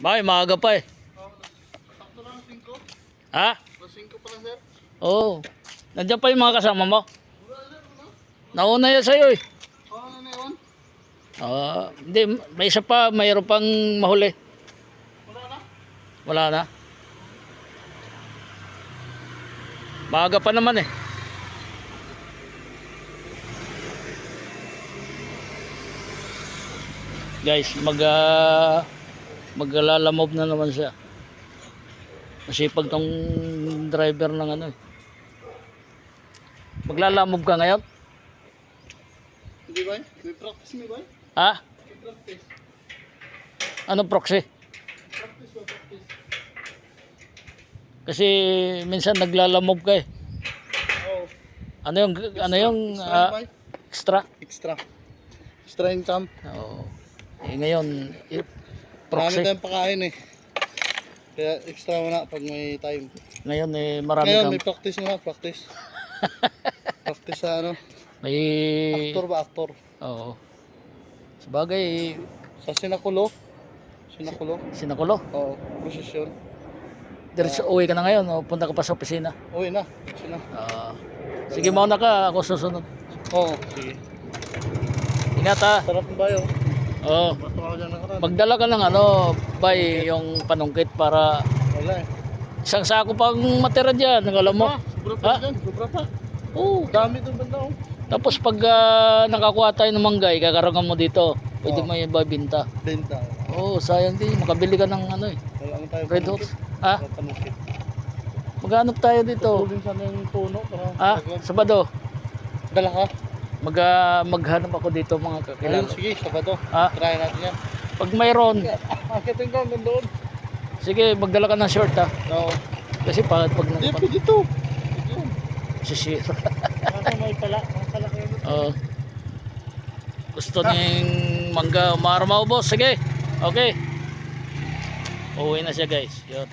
Bakit maaga pa eh. Sakto lang 5. Ha? 5 pa lang sir. Oo. Nandiyan pa yung mga kasama mo. Nauna yan sa'yo eh. Oo, ano na yun? Ah, hindi, may isa pa, mayroon pang mahuli. Wala na? Wala na. Maaga pa naman eh. Guys, mag uh, maglalamob na naman siya. Masipag tong driver ng ano eh. Maglalamob ka ngayon? Hindi ba? May practice mo ba? Ha? May practice. Ano proxy? Practice ba? Practice. Kasi minsan naglalamob ka eh. Oo. Ano yung ano yung Extra ba? extra? Extra. Extra income. Oo. Eh, ngayon, Marami proxy. tayong pakain eh. Kaya extra mo na pag may time. Ngayon eh, marami Ngayon, kang, may practice mo na. Practice. practice sa ano? may, Actor ba? Actor. oo. Sabagay, Sa Sinakulo. Sinakulo. sinakulo. Oo. Prosesyon. Diretso uwi ka na ngayon, o punta ka pa sa opisina. Uwi na. Sina. Ah, sige, mauna ka, ako susunod. Oo. Sige. Ingat ha. Sarap ba yun? Karan. Magdala ka ng ano, bay, yung panungkit para Wala eh. isang sako pang matira dyan, alam mo. Ah, sobra pa dyan. Sobra pa. Oo. Dami doon banda oh. Tapos pag ah, nakakuha tayo ng manggay, kakarangan mo dito. Pwede Oo. mo ibabinta. Benta. Oo, sayang din. Makabili ka ng ano eh. Wala tayo. Red Hot. Ha? Panukit. Maghanap tayo dito. Tulin sana yung puno. Magwan. Sabado. Dala ka? Mag, ah, maghanap ako dito mga Ayun, kakilala. sige, Sabado. Ha? Try natin yan. Pag mayroon, Marketing ka, doon. sige, magdala ka ng short ha. Oo. Kasi pag, pag Hindi, nang pwede to. sisira. Kaso may pala. May pala kayo. Oo. Gusto niyang mangga umarmaw boss. Sige. Okay. Uuwi na siya guys. Yun.